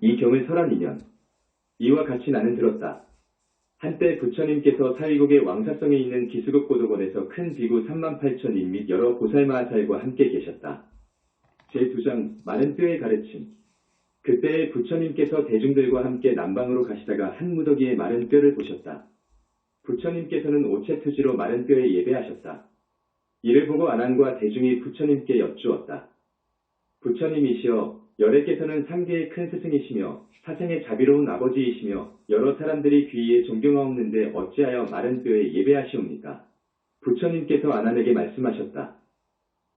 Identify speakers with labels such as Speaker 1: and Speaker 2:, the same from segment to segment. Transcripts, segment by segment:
Speaker 1: 이 경을 설한 인연. 이와 같이 나는 들었다. 한때 부처님께서 사위국의 왕사성에 있는 기수국 고도원에서 큰 비구 3만 8천인 및 여러 보살마하살과 함께 계셨다. 제2장 많은 뼈의 가르침. 그때에 부처님께서 대중들과 함께 남방으로 가시다가 한 무더기에 마른 뼈를 보셨다. 부처님께서는 오체투지로 마른 뼈에 예배하셨다. 이를 보고 아난과 대중이 부처님께 여쭈었다. 부처님이시여 열애께서는 상계의 큰 스승이시며 사생의 자비로운 아버지이시며 여러 사람들이 귀에 존경하옵는데 어찌하여 마른 뼈에 예배하시옵니까? 부처님께서 아난에게 말씀하셨다.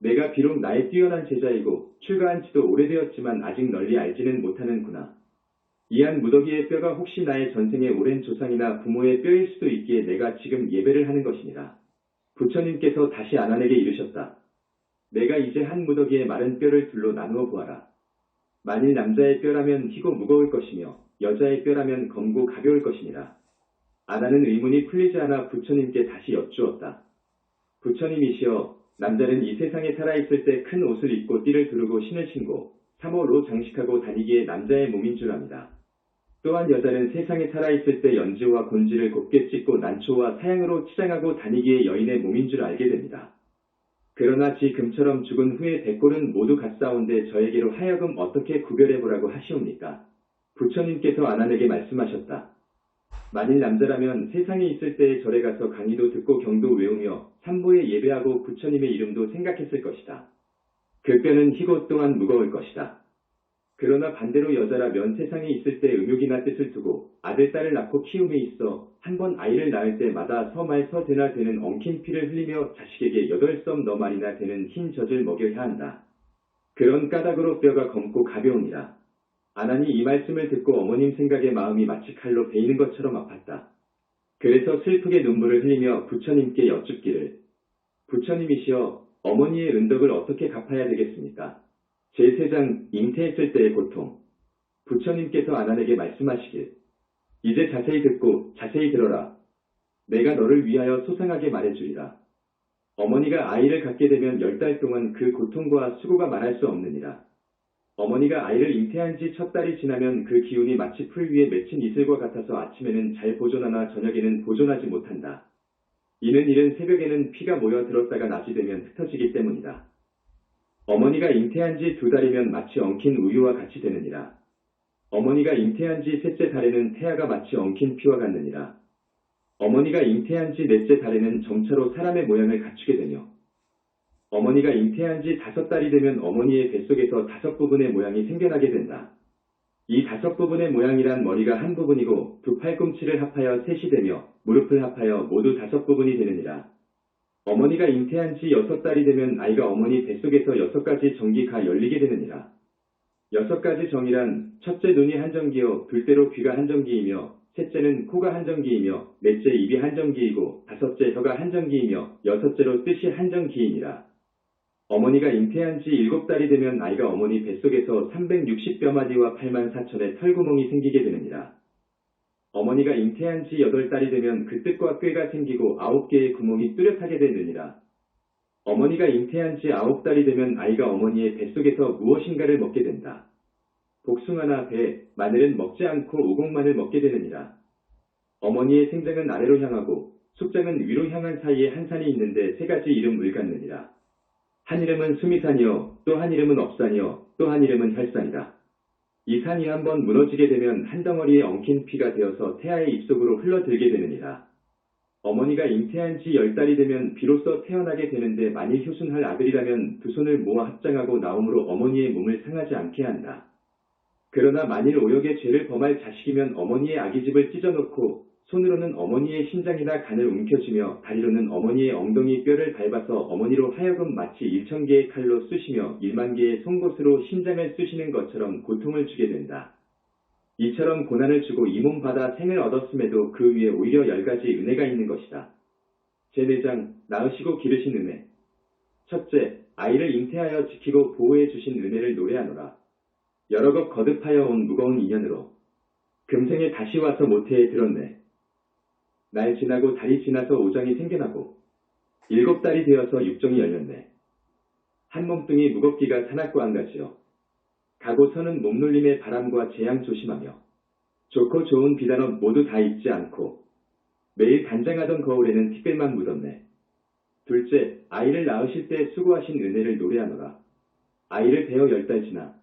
Speaker 1: 내가 비록 나의 뛰어난 제자이고 출가한 지도 오래되었지만 아직 널리 알지는 못하는구나. 이한 무더기의 뼈가 혹시 나의 전생의 오랜 조상이나 부모의 뼈일 수도 있기에 내가 지금 예배를 하는 것이니라. 부처님께서 다시 아난에게 이르셨다. 내가 이제 한 무더기의 마른 뼈를 둘로 나누어 보아라. 만일 남자의 뼈라면 희고 무거울 것이며 여자의 뼈라면 검고 가벼울 것이니라. 아나는 의문이 풀리지 않아 부처님께 다시 여쭈었다. 부처님이시여 남자는 이 세상에 살아있을 때 큰 옷을 입고 띠를 두르고 신을 신고 삼월로 장식하고 다니기에 남자의 몸인 줄 압니다. 또한 여자는 세상에 살아있을 때 연지와 곤지를 곱게 찢고 난초와 사양으로 치장하고 다니기에 여인의 몸인 줄 알게 됩니다. 그러나 지금처럼 죽은 후에 백골은 모두 같사온데 저에게로 하여금 어떻게 구별해보라고 하시옵니까? 부처님께서 아난에게 말씀하셨다. 만일 남자라면 세상에 있을 때에 절에 가서 강의도 듣고 경도 외우며 삼보에 예배하고 부처님의 이름도 생각했을 것이다. 그 뼈는 희고 또한 무거울 것이다. 그러나 반대로 여자라면 세상에 있을 때 음욕이나 뜻을 두고 아들, 딸을 낳고 키움에 있어 한 번 아이를 낳을 때마다 서말 서대나 되는 엉킨 피를 흘리며 자식에게 여덟 썸 너말이나 되는 흰 젖을 먹여야 한다. 그런 까닭으로 뼈가 검고 가벼우니라. 아나니 이 말씀을 듣고 어머님 생각에 마음이 마치 칼로 베이는 것처럼 아팠다. 그래서 슬프게 눈물을 흘리며 부처님께 여쭙기를 부처님이시여 어머니의 은덕을 어떻게 갚아야 되겠습니까? 제3장 잉태했을 때의 고통 부처님께서 아난에게 말씀하시길 이제 자세히 듣고 자세히 들어라. 내가 너를 위하여 소상하게 말해주리라. 어머니가 아이를 갖게 되면 열 달 동안 그 고통과 수고가 말할 수 없느니라. 어머니가 아이를 잉태한 지 첫 달이 지나면 그 기운이 마치 풀 위에 맺힌 이슬과 같아서 아침에는 잘 보존하나 저녁에는 보존하지 못한다. 이는 이른 새벽에는 피가 모여 들었다가 낮이 되면 흩어지기 때문이다. 어머니가 잉태한 지 두 달이면 마치 엉킨 우유와 같이 되느니라. 어머니가 잉태한 지 셋째 달에는 태아가 마치 엉킨 피와 같느니라. 어머니가 잉태한 지 넷째 달에는 점차로 사람의 모양을 갖추게 되며 어머니가 잉태한 지 다섯 달이 되면 어머니의 뱃속에서 다섯 부분의 모양이 생겨나게 된다. 이 다섯 부분의 모양이란 머리가 한 부분이고 두 팔꿈치를 합하여 셋이 되며 무릎을 합하여 모두 다섯 부분이 되느니라. 어머니가 잉태한 지 여섯 달이 되면 아이가 어머니 뱃속에서 여섯 가지 정기가 열리게 되느니라. 여섯 가지 정이란 첫째 눈이 한정기요 둘째로 귀가 한정기이며 셋째는 코가 한정기이며 넷째 입이 한정기이고 다섯째 혀가 한정기이며 여섯째로 뜻이 한정기이니라. 어머니가 잉태한 지 일곱 달이 되면 아이가 어머니 뱃속에서 360뼈 마디와 8만 4천의 털구멍이 생기게 되느니라. 어머니가 잉태한 지 여덟 달이 되면 그 뜻과 꾀가 생기고 아홉 개의 구멍이 뚜렷하게 되느니라. 어머니가 잉태한 지 아홉 달이 되면 아이가 어머니의 뱃속에서 무엇인가를 먹게 된다. 복숭아나 배, 마늘은 먹지 않고 오곡만을 먹게 되느니라. 어머니의 생장은 아래로 향하고 숙장은 위로 향한 사이에 한 산이 있는데 세 가지 이름을 갖느니라. 한 이름은 수미산이요, 또 한 이름은 업산이요, 또 한 이름은 혈산이다. 이 산이 한번 무너지게 되면 한 덩어리의 엉킨 피가 되어서 태아의 입속으로 흘러들게 되느니라. 어머니가 잉태한 지 열 달이 되면 비로소 태어나게 되는데 만일 효순할 아들이라면 두 손을 모아 합장하고 나옴으로 어머니의 몸을 상하지 않게 한다. 그러나 만일 오역의 죄를 범할 자식이면 어머니의 아기집을 찢어놓고 손으로는 어머니의 신장이나 간을 움켜쥐며 다리로는 어머니의 엉덩이 뼈를 밟아서 어머니로 하여금 마치 일천 개의 칼로 쑤시며 일만 개의 송곳으로 신장을 쑤시는 것처럼 고통을 주게 된다. 이처럼 고난을 주고 이 몸 받아 생을 얻었음에도 그 위에 오히려 열 가지 은혜가 있는 것이다. 제4장 낳으시고 기르신 은혜 첫째, 아이를 잉태하여 지키고 보호해 주신 은혜를 노래하노라. 여러 것 거듭하여 온 무거운 인연으로 금생에 다시 와서 모태에 들었네. 날 지나고 달이 지나서 오장이 생겨나고 일곱 달이 되어서 육정이 열렸네. 한 몸뚱이 무겁기가 산악과 한 가지요. 가고 서는 몸놀림의 바람과 재앙 조심하며 좋고 좋은 비단옷 모두 다 입지 않고 매일 단장하던 거울에는 티끌만 묻었네. 둘째, 아이를 낳으실 때 수고하신 은혜를 노래하노라. 아이를 베어 열 달 지나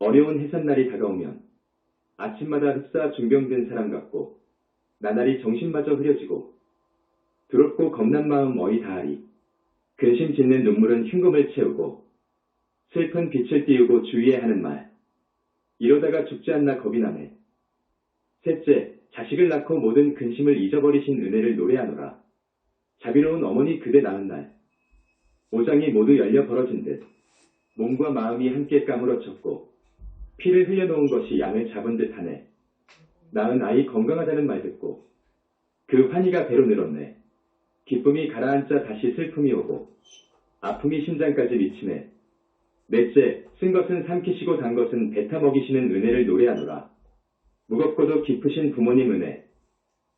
Speaker 1: 어려운 해산날이 다가오면 아침마다 흡사 중병든 사람 같고 나날이 정신마저 흐려지고 두렵고 겁난 마음 어이 다하리. 근심 짓는 눈물은 흉금을 채우고 슬픈 빛을 띄우고 주의해야 하는 말. 이러다가 죽지 않나 겁이 나네. 셋째, 자식을 낳고 모든 근심을 잊어버리신 은혜를 노래하노라. 자비로운 어머니 그대 낳은 날. 오장이 모두 열려 벌어진 듯 몸과 마음이 함께 까무러쳤고 피를 흘려놓은 것이 양을 잡은 듯하네. 낳은 아이 건강하다는 말 듣고 그 환희가 배로 늘었네. 기쁨이 가라앉자 다시 슬픔이 오고 아픔이 심장까지 미치네. 넷째, 쓴 것은 삼키시고 단 것은 뱉어 먹이시는 은혜를 노래하노라. 무겁고도 깊으신 부모님 은혜.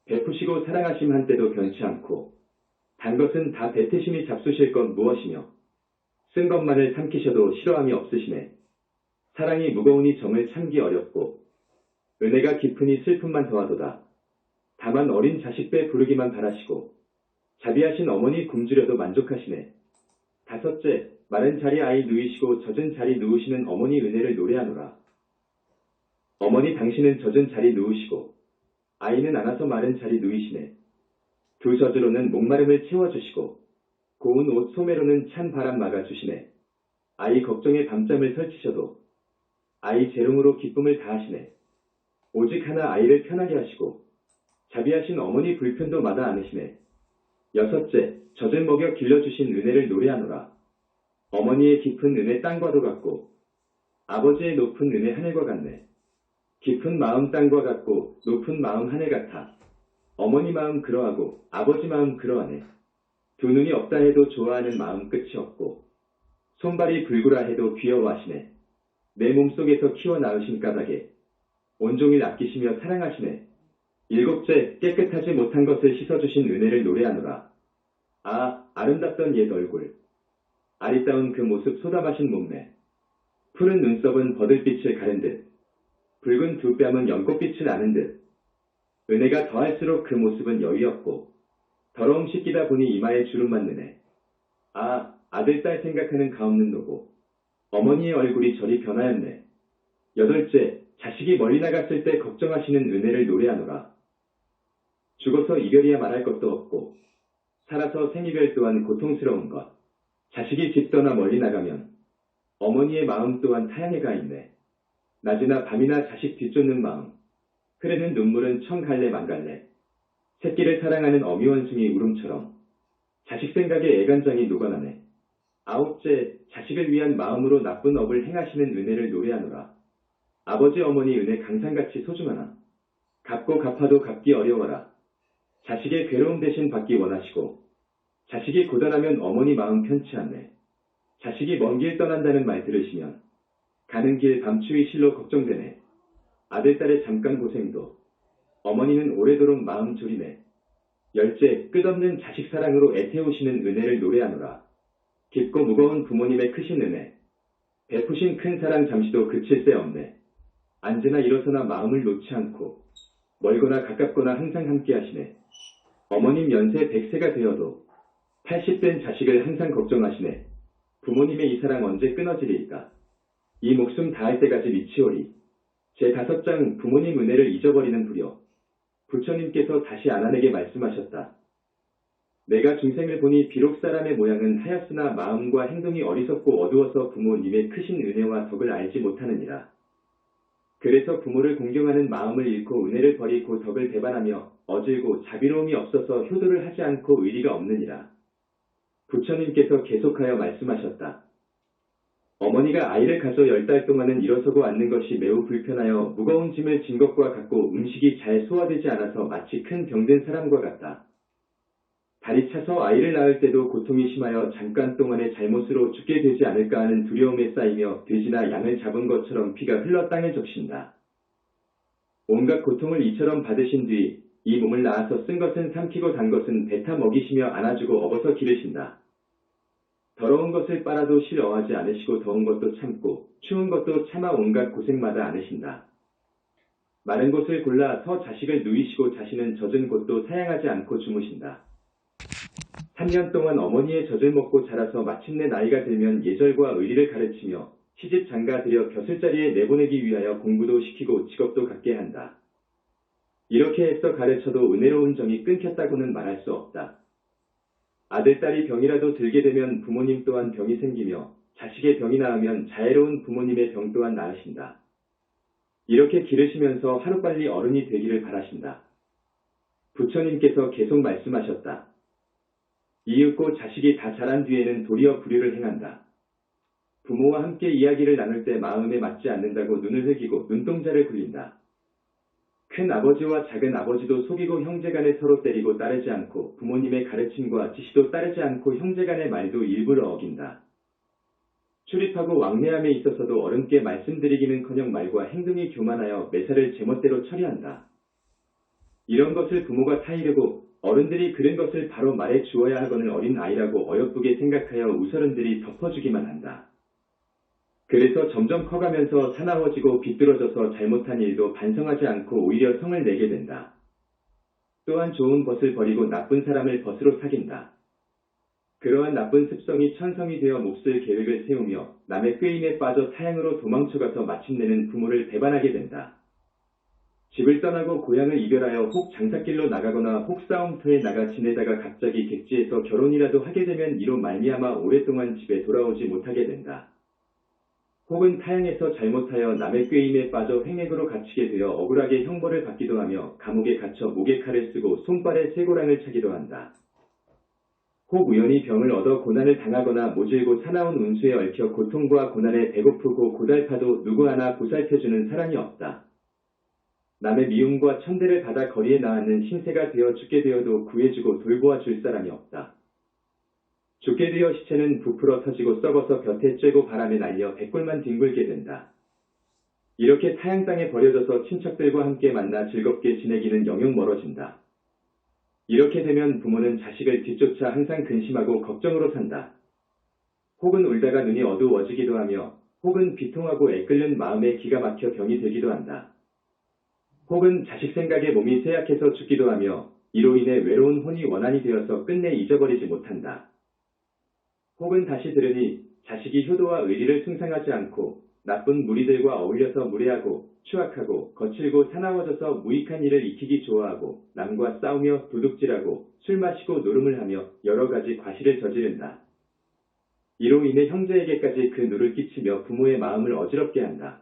Speaker 1: 베푸시고 사랑하심 한때도 변치 않고 단 것은 다 뱉으심이 잡수실 것 무엇이며 쓴 것만을 삼키셔도 싫어함이 없으시네. 사랑이 무거우니 정을 참기 어렵고 은혜가 깊으니 슬픔만 더하도다. 다만 어린 자식 배 부르기만 바라시고 자비하신 어머니 굶주려도 만족하시네. 다섯째, 마른 자리 아이 누이시고 젖은 자리 누우시는 어머니 은혜를 노래하노라. 어머니 당신은 젖은 자리 누우시고 아이는 안아서 마른 자리 누이시네. 두 젖으로는 목마름을 채워주시고 고운 옷 소매로는 찬 바람 막아주시네. 아이 걱정에 밤잠을 설치셔도 아이 재롱으로 기쁨을 다하시네. 오직 하나 아이를 편하게 하시고 자비하신 어머니 불편도 마다 않으시네. 여섯째, 젖을 먹여 길러주신 은혜를 노래하노라. 어머니의 깊은 은혜 땅과도 같고 아버지의 높은 은혜 하늘과 같네. 깊은 마음 땅과 같고 높은 마음 하늘 같아. 어머니 마음 그러하고 아버지 마음 그러하네. 두 눈이 없다 해도 좋아하는 마음 끝이 없고 손발이 불구라 해도 귀여워하시네. 내 몸속에서 키워 낳으신 까닭에 온종일 아끼시며 사랑하시네. 일곱째, 깨끗하지 못한 것을 씻어주신 은혜를 노래하노라. 아, 아름답던 옛 얼굴. 아리따운 그 모습 쏟아마신 몸매. 푸른 눈썹은 버들빛을 가른 듯. 붉은 두 뺨은 연꽃빛을 아는 듯. 은혜가 더할수록 그 모습은 여유없고 더러움 씻기다 보니 이마에 주름 맞느네. 아, 아들, 딸 생각하는 가없는 노고. 어머니의 얼굴이 저리 변하였네. 여덟째, 자식이 멀리 나갔을 때 걱정하시는 은혜를 노래하노라. 죽어서 이별이야 말할 것도 없고, 살아서 생이별 또한 고통스러운 것. 자식이 집 떠나 멀리 나가면 어머니의 마음 또한 타향해 가 있네. 낮이나 밤이나 자식 뒤쫓는 마음. 흐르는 눈물은 청갈래 만갈래. 새끼를 사랑하는 어미원숭이 울음처럼 자식 생각에 애간장이 녹아나네. 아홉째, 자식을 위한 마음으로 나쁜 업을 행하시는 은혜를 노래하노라. 아버지 어머니 은혜 강산같이 소중하나. 갚고 갚아도 갚기 어려워라. 자식의 괴로움 대신 받기 원하시고 자식이 고단하면 어머니 마음 편치 않네. 자식이 먼 길 떠난다는 말 들으시면 가는 길 밤추위 실로 걱정되네. 아들, 딸의 잠깐 고생도 어머니는 오래도록 마음 졸이네. 열째, 끝없는 자식 사랑으로 애태우시는 은혜를 노래하노라. 깊고 무거운 부모님의 크신 은혜. 베푸신 큰 사랑 잠시도 그칠 새 없네. 언제나 일어서나 마음을 놓지 않고 멀거나 가깝거나 항상 함께 하시네. 어머님 연세 100세가 되어도 80된 자식을 항상 걱정하시네. 부모님의 이 사랑 언제 끊어지리까? 이 목숨 다할 때까지 미치오리. 제 다섯 장 부모님 은혜를 잊어버리는 불효. 부처님께서 다시 아나에게 말씀하셨다. 내가 중생을 보니 비록 사람의 모양은 하였으나 마음과 행동이 어리석고 어두워서 부모님의 크신 은혜와 덕을 알지 못하느니라. 그래서 부모를 공경하는 마음을 잃고 은혜를 버리고 덕을 배반하며 어질고 자비로움이 없어서 효도를 하지 않고 의리가 없느니라. 부처님께서 계속하여 말씀하셨다. 어머니가 아이를 가져 열 달 동안은 일어서고 앉는 것이 매우 불편하여 무거운 짐을 진 것과 같고 음식이 잘 소화되지 않아서 마치 큰 병든 사람과 같다. 다리 차서 아이를 낳을 때도 고통이 심하여 잠깐 동안의 잘못으로 죽게 되지 않을까 하는 두려움에 쌓이며 돼지나 양을 잡은 것처럼 피가 흘러 땅에 적신다. 온갖 고통을 이처럼 받으신 뒤 이 몸을 낳아서 쓴 것은 삼키고 단 것은 뱉어 먹이시며 안아주고 업어서 기르신다. 더러운 것을 빨아도 싫어하지 않으시고 더운 것도 참고 추운 것도 참아 온갖 고생마다 않으신다. 마른 곳을 골라 서 자식을 누이시고 자신은 젖은 곳도 사양하지 않고 주무신다. 3년 동안 어머니의 젖을 먹고 자라서 마침내 나이가 들면 예절과 의리를 가르치며 시집 장가 들여 벼슬자리에 내보내기 위하여 공부도 시키고 직업도 갖게 한다. 이렇게 애써 가르쳐도 은혜로운 정이 끊겼다고는 말할 수 없다. 아들, 딸이 병이라도 들게 되면 부모님 또한 병이 생기며 자식의 병이 나으면 자애로운 부모님의 병 또한 나으신다. 이렇게 기르시면서 하루빨리 어른이 되기를 바라신다. 부처님께서 계속 말씀하셨다. 이윽고 자식이 다 자란 뒤에는 도리어 불효를 행한다. 부모와 함께 이야기를 나눌 때 마음에 맞지 않는다고 눈을 흘기고 눈동자를 굴린다. 큰 아버지와 작은 아버지도 속이고 형제간에 서로 때리고 따르지 않고 부모님의 가르침과 지시도 따르지 않고 형제간의 말도 일부러 어긴다. 출입하고 왕래함에 있어서도 어른께 말씀드리기는커녕 말과 행동이 교만하여 매사를 제멋대로 처리한다. 이런 것을 부모가 타이르고 어른들이 그런 것을 바로 말해 주어야 하거늘 어린 아이라고 어여쁘게 생각하여 우서른들이 덮어주기만 한다. 그래서 점점 커가면서 사나워지고 비뚤어져서 잘못한 일도 반성하지 않고 오히려 성을 내게 된다. 또한 좋은 벗을 버리고 나쁜 사람을 벗으로 사귄다. 그러한 나쁜 습성이 천성이 되어 몹쓸 계획을 세우며 남의 꾀임에 빠져 사양으로 도망쳐가서 마침내는 부모를 배반하게 된다. 집을 떠나고 고향을 이별하여 혹 장사길로 나가거나 혹 싸움터에 나가 지내다가 갑자기 객지에서 결혼이라도 하게 되면 이로 말미암아 오랫동안 집에 돌아오지 못하게 된다. 혹은 타향에서 잘못하여 남의 꾀임에 빠져 횡액으로 갇히게 되어 억울하게 형벌을 받기도 하며 감옥에 갇혀 목에 칼을 쓰고 손발에 쇠고랑을 차기도 한다. 혹 우연히 병을 얻어 고난을 당하거나 모질고 사나운 운수에 얽혀 고통과 고난에 배고프고 고달파도 누구 하나 보살펴주는 사람이 없다. 남의 미움과 천대를 받아 거리에 나앉는 신세가 되어 죽게 되어도 구해주고 돌보아 줄 사람이 없다. 죽게 되어 시체는 부풀어 터지고 썩어서 볕에 쬐고 바람에 날려 백골만 뒹굴게 된다. 이렇게 타양 땅에 버려져서 친척들과 함께 만나 즐겁게 지내기는 영영 멀어진다. 이렇게 되면 부모는 자식을 뒤쫓아 항상 근심하고 걱정으로 산다. 혹은 울다가 눈이 어두워지기도 하며 혹은 비통하고 애끓는 마음에 기가 막혀 병이 되기도 한다. 혹은 자식 생각에 몸이 쇠약해서 죽기도 하며 이로 인해 외로운 혼이 원한이 되어서 끝내 잊어버리지 못한다. 혹은 다시 들으니 자식이 효도와 의리를 숭상하지 않고 나쁜 무리들과 어울려서 무례하고 추악하고 거칠고 사나워져서 무익한 일을 익히기 좋아하고 남과 싸우며 도둑질하고 술 마시고 노름을 하며 여러 가지 과실을 저지른다. 이로 인해 형제에게까지 그 누를 끼치며 부모의 마음을 어지럽게 한다.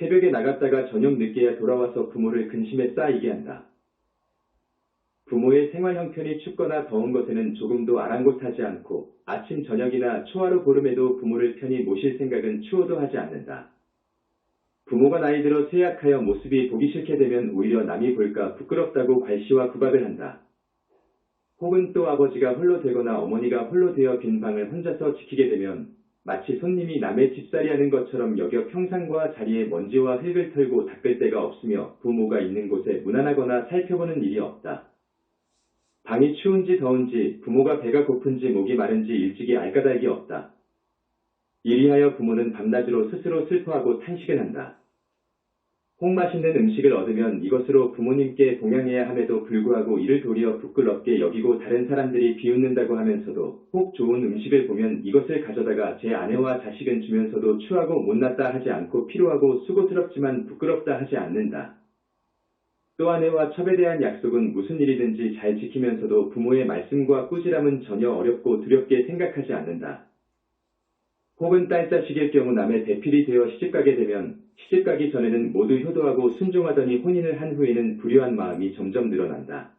Speaker 1: 새벽에 나갔다가 저녁 늦게야 돌아와서 부모를 근심에 쌓이게 한다. 부모의 생활 형편이 춥거나 더운 것에는 조금도 아랑곳하지 않고 아침 저녁이나 초하루 보름에도 부모를 편히 모실 생각은 추호도 하지 않는다. 부모가 나이 들어 쇠약하여 모습이 보기 싫게 되면 오히려 남이 볼까 부끄럽다고 괄시와 구박을 한다. 혹은 또 아버지가 홀로 되거나 어머니가 홀로 되어 빈 방을 혼자서 지키게 되면 마치 손님이 남의 집살이 하는 것처럼 여겨 평상과 자리에 먼지와 흙을 털고 닦을 데가 없으며 부모가 있는 곳에 무난하거나 살펴보는 일이 없다. 방이 추운지 더운지 부모가 배가 고픈지 목이 마른지 일찍이 알까닭이 없다. 이리하여 부모는 밤낮으로 스스로 슬퍼하고 탄식을 한다. 혹 맛있는 음식을 얻으면 이것으로 부모님께 봉양해야 함에도 불구하고 이를 도리어 부끄럽게 여기고 다른 사람들이 비웃는다고 하면서도 혹 좋은 음식을 보면 이것을 가져다가 제 아내와 자식은 주면서도 추하고 못났다 하지 않고 피로하고 수고스럽지만 부끄럽다 하지 않는다. 또 아내와 첩에 대한 약속은 무슨 일이든지 잘 지키면서도 부모의 말씀과 꾸지람은 전혀 어렵고 두렵게 생각하지 않는다. 혹은 딸 자식일 경우 남의 대필이 되어 시집가게 되면 시집 가기 전에는 모두 효도하고 순종하더니 혼인을 한 후에는 불효한 마음이 점점 늘어난다.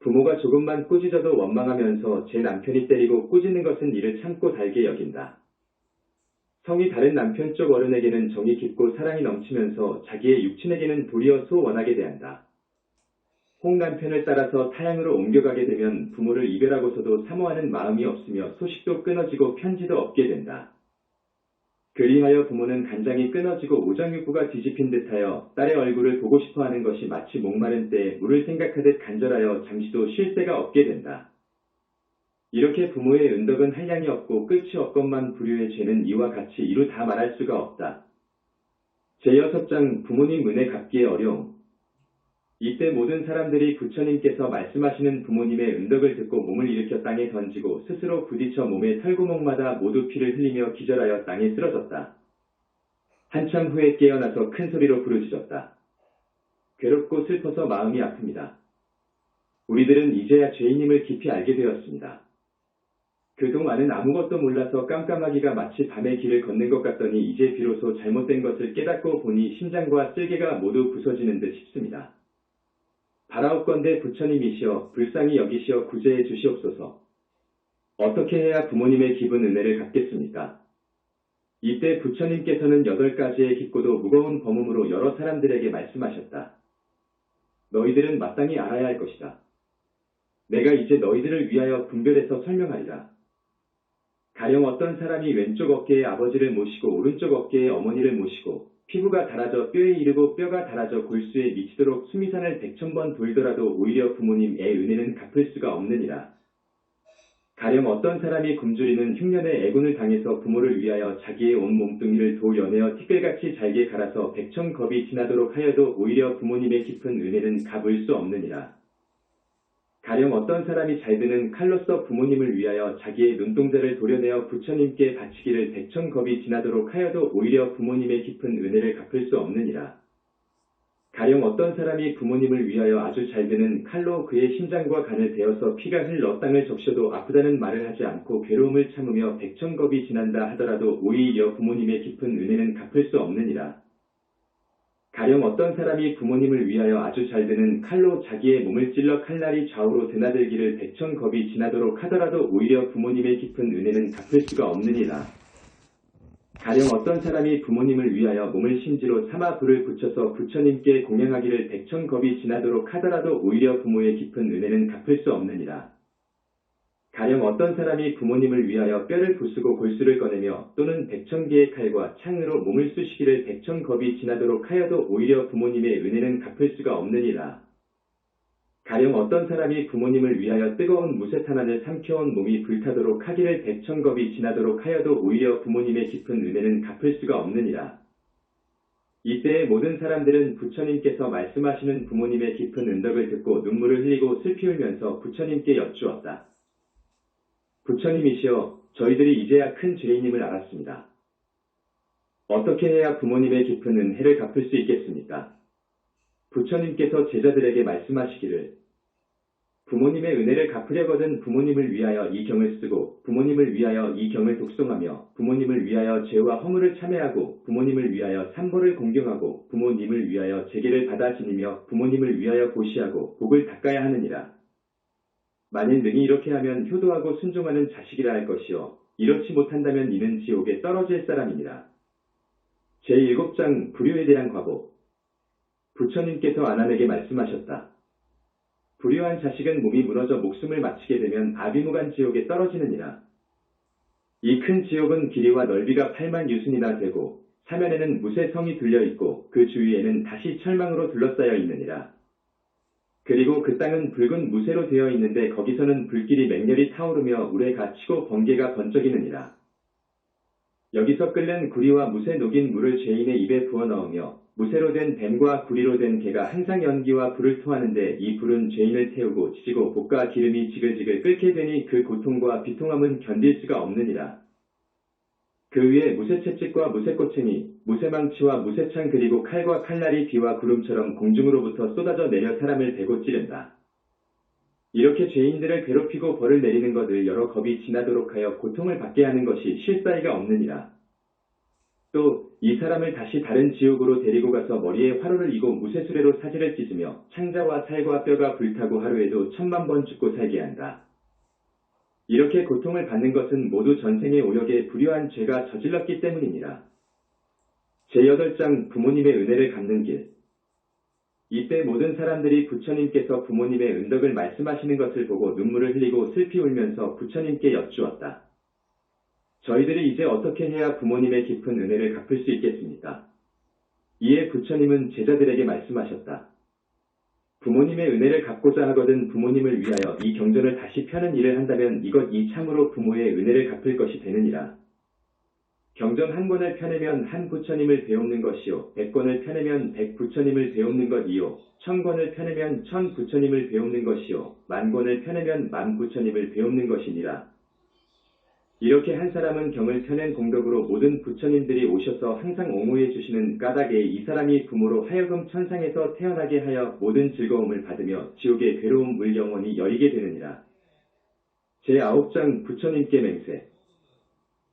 Speaker 1: 부모가 조금만 꾸짖어도 원망하면서 제 남편이 때리고 꾸짖는 것은 이를 참고 달게 여긴다. 성이 다른 남편 쪽 어른에게는 정이 깊고 사랑이 넘치면서 자기의 육친에게는 도리어 소원하게 대한다. 홍 남편을 따라서 타양으로 옮겨가게 되면 부모를 이별하고서도 사모하는 마음이 없으며 소식도 끊어지고 편지도 없게 된다. 그리하여 부모는 간장이 끊어지고 오장육부가 뒤집힌 듯하여 딸의 얼굴을 보고 싶어하는 것이 마치 목마른 때에 물을 생각하듯 간절하여 잠시도 쉴 새가 없게 된다. 이렇게 부모의 은덕은 한량이 없고 끝이 없건만 불효의 죄는 이와 같이 이루 다 말할 수가 없다. 제6장 부모님 은혜 갚기의 어려움 이때 모든 사람들이 부처님께서 말씀하시는 부모님의 은덕을 듣고 몸을 일으켜 땅에 던지고 스스로 부딪혀 몸의 털구멍마다 모두 피를 흘리며 기절하여 땅에 쓰러졌다. 한참 후에 깨어나서 큰 소리로 부르짖었다. 괴롭고 슬퍼서 마음이 아픕니다. 우리들은 이제야 죄인임을 깊이 알게 되었습니다. 그동안은 아무것도 몰라서 깜깜하기가 마치 밤의 길을 걷는 것 같더니 이제 비로소 잘못된 것을 깨닫고 보니 심장과 쓸개가 모두 부서지는 듯 싶습니다. 바라옵건대 부처님이시여 불쌍히 여기시어 구제해 주시옵소서. 어떻게 해야 부모님의 기분 은혜를 갚겠습니까? 이때 부처님께서는 여덟 가지의 깊고도 무거운 범음으로 여러 사람들에게 말씀하셨다. 너희들은 마땅히 알아야 할 것이다. 내가 이제 너희들을 위하여 분별해서 설명하리라. 가령 어떤 사람이 왼쪽 어깨에 아버지를 모시고 오른쪽 어깨에 어머니를 모시고 피부가 닳아져 뼈에 이르고 뼈가 닳아져 골수에 미치도록 수미산을 백천번 돌더라도 오히려 부모님의 은혜는 갚을 수가 없느니라. 가령 어떤 사람이 굶주리는 흉년의 애군을 당해서 부모를 위하여 자기의 온 몸뚱이를 도 연해어 티끌같이 잘게 갈아서 백천 겁이 지나도록 하여도 오히려 부모님의 깊은 은혜는 갚을 수 없느니라. 가령 어떤 사람이 잘 드는 칼로서 부모님을 위하여 자기의 눈동자를 도려내어 부처님께 바치기를 백천겁이 지나도록 하여도 오히려 부모님의 깊은 은혜를 갚을 수 없느니라. 가령 어떤 사람이 부모님을 위하여 아주 잘 드는 칼로 그의 심장과 간을 베어서 피가 흘러 땅을 적셔도 아프다는 말을 하지 않고 괴로움을 참으며 백천겁이 지난다 하더라도 오히려 부모님의 깊은 은혜는 갚을 수 없느니라. 가령 어떤 사람이 부모님을 위하여 아주 잘 드는 칼로 자기의 몸을 찔러 칼날이 좌우로 드나들기를 백천 겁이 지나도록 하더라도 오히려 부모님의 깊은 은혜는 갚을 수가 없느니라. 가령 어떤 사람이 부모님을 위하여 몸을 심지로 삼아 불을 붙여서 부처님께 공양하기를 백천 겁이 지나도록 하더라도 오히려 부모의 깊은 은혜는 갚을 수 없느니라. 가령 어떤 사람이 부모님을 위하여 뼈를 부수고 골수를 꺼내며 또는 백천 개의 칼과 창으로 몸을 쑤시기를 백천 겁이 지나도록 하여도 오히려 부모님의 은혜는 갚을 수가 없느니라. 가령 어떤 사람이 부모님을 위하여 뜨거운 무쇠탄환을 삼켜온 몸이 불타도록 하기를 백천 겁이 지나도록 하여도 오히려 부모님의 깊은 은혜는 갚을 수가 없느니라. 이때의 모든 사람들은 부처님께서 말씀하시는 부모님의 깊은 은덕을 듣고 눈물을 흘리고 슬피 울면서 부처님께 여쭈었다. 부처님이시여 저희들이 이제야 큰 죄인임을 알았습니다. 어떻게 해야 부모님의 깊은 은혜를 갚을 수 있겠습니까? 부처님께서 제자들에게 말씀하시기를 부모님의 은혜를 갚으려거든 부모님을 위하여 이 경을 쓰고 부모님을 위하여 이 경을 독송하며 부모님을 위하여 죄와 허물을 참회하고 부모님을 위하여 삼보를 공경하고 부모님을 위하여 제계를 받아 지니며 부모님을 위하여 고시하고 복을 닦아야 하느니라. 만일 능히 이렇게 하면 효도하고 순종하는 자식이라 할 것이요 이렇지 못한다면 이는 지옥에 떨어질 사람이니라. 제7장 불효에 대한 과보 부처님께서 아난에게 말씀하셨다. 불효한 자식은 몸이 무너져 목숨을 마치게 되면 아비무간 지옥에 떨어지느니라. 이 큰 지옥은 길이와 넓이가 8만 유순이나 되고 사면에는 무쇠성이 들려 있고 그 주위에는 다시 철망으로 둘러싸여 있느니라. 그리고 그 땅은 붉은 무쇠로 되어 있는데 거기서는 불길이 맹렬히 타오르며 물에 갇히고 번개가 번쩍이느니라. 여기서 끓는 구리와 무쇠 녹인 물을 죄인의 입에 부어 넣으며 무쇠로 된 뱀과 구리로 된 개가 항상 연기와 불을 토하는데 이 불은 죄인을 태우고 지지고 볶아 기름이 지글지글 끓게 되니 그 고통과 비통함은 견딜 수가 없느니라. 그 위에 무쇠채찍과 무쇠꼬챙이, 무쇠망치와 무쇠창 그리고 칼과 칼날이 비와 구름처럼 공중으로부터 쏟아져 내려 사람을 베고 찌른다. 이렇게 죄인들을 괴롭히고 벌을 내리는 것을 여러 겁이 지나도록 하여 고통을 받게 하는 것이 실사이가 없느니라. 또 이 사람을 다시 다른 지옥으로 데리고 가서 머리에 화로를 이고 무쇠수레로 사지를 찢으며 창자와 살과 뼈가 불타고 하루에도 천만 번 죽고 살게 한다. 이렇게 고통을 받는 것은 모두 전생의 오력에 불효한 죄가 저질렀기 때문이니라. 제8장 부모님의 은혜를 갚는 길 이때 모든 사람들이 부처님께서 부모님의 은덕을 말씀하시는 것을 보고 눈물을 흘리고 슬피 울면서 부처님께 여쭈었다. 저희들이 이제 어떻게 해야 부모님의 깊은 은혜를 갚을 수 있겠습니까? 이에 부처님은 제자들에게 말씀하셨다. 부모님의 은혜를 갚고자 하거든 부모님을 위하여 이 경전을 다시 펴는 일을 한다면 이것 이 참으로 부모의 은혜를 갚을 것이 되느니라. 경전 한 권을 펴내면 한 부처님을 배우는 것이요, 백 권을 펴내면 백 부처님을 배우는 것이요, 천 권을 펴내면 천 부처님을 배우는 것이요, 만 권을 펴내면 만 부처님을 배우는 것이니라. 이렇게 한 사람은 경을 펴낸 공덕으로 모든 부처님들이 오셔서 항상 옹호해 주시는 까닭에 이 사람이 부모로 하여금 천상에서 태어나게 하여 모든 즐거움을 받으며 지옥의 괴로운 물 영원히 여리게 되느니라. 제9장 부처님께 맹세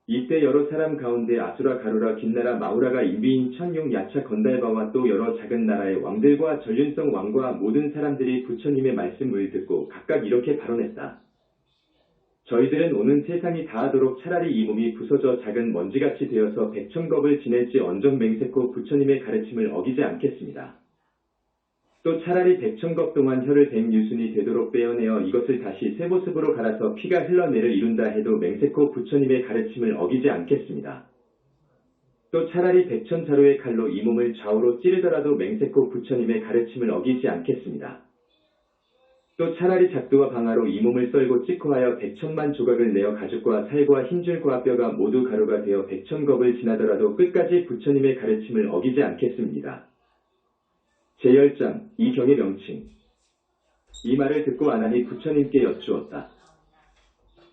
Speaker 1: 이때 여러 사람 가운데 아수라 가루라 김나라 마우라가 인비인 천용 야차 건달바와 또 여러 작은 나라의 왕들과 전륜성 왕과 모든 사람들이 부처님의 말씀을 듣고 각각 이렇게 발언했다. 저희들은 오는 세상이 다하도록 차라리 이 몸이 부서져 작은 먼지같이 되어서 백천겁을 지낼지 언전 맹세코 부처님의 가르침을 어기지 않겠습니다. 또 차라리 백천겁 동안 혀를 백유순이 되도록 빼어내어 이것을 다시 새 모습으로 갈아서 피가 흘러내를 이룬다 해도 맹세코 부처님의 가르침을 어기지 않겠습니다. 또 차라리 백천자루의 칼로 이 몸을 좌우로 찌르더라도 맹세코 부처님의 가르침을 어기지 않겠습니다. 또 차라리 작두와 방아로 이 몸을 썰고 찍고 하여 백천만 조각을 내어 가죽과 살과 흰줄과 뼈가 모두 가루가 되어 백천겁을 지나더라도 끝까지 부처님의 가르침을 어기지 않겠습니다. 제10장 이 경의 명칭 이 말을 듣고 아나니 부처님께 여쭈었다.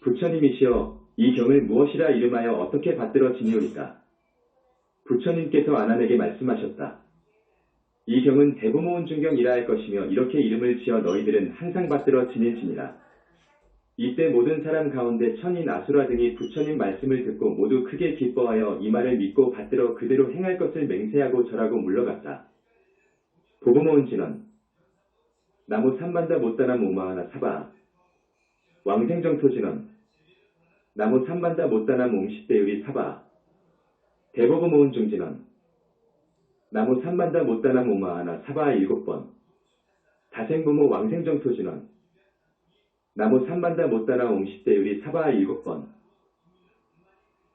Speaker 1: 부처님이시여 이 경을 무엇이라 이름하여 어떻게 받들어 지니오리까? 부처님께서 아난에게 말씀하셨다. 이 경은 대부모은 중경이라 할 것이며 이렇게 이름을 지어 너희들은 항상 받들어 지닐지니라. 이때 모든 사람 가운데 천인 아수라 등이 부처님 말씀을 듣고 모두 크게 기뻐하여 이 말을 믿고 받들어 그대로 행할 것을 맹세하고 절하고 물러갔다. 보고모은 진원 나무 삼반다 못다나 모마하나 사바. 왕생정토 진원 나무 삼반다 못다나 몽시대유리 사바. 대보고 모은 중진원 나무 삼반다 못다나 모마하나 사바 일곱 번. 다생부모 왕생정토 진원. 나무 삼반다 못다나 옹시대유리 사바 일곱 번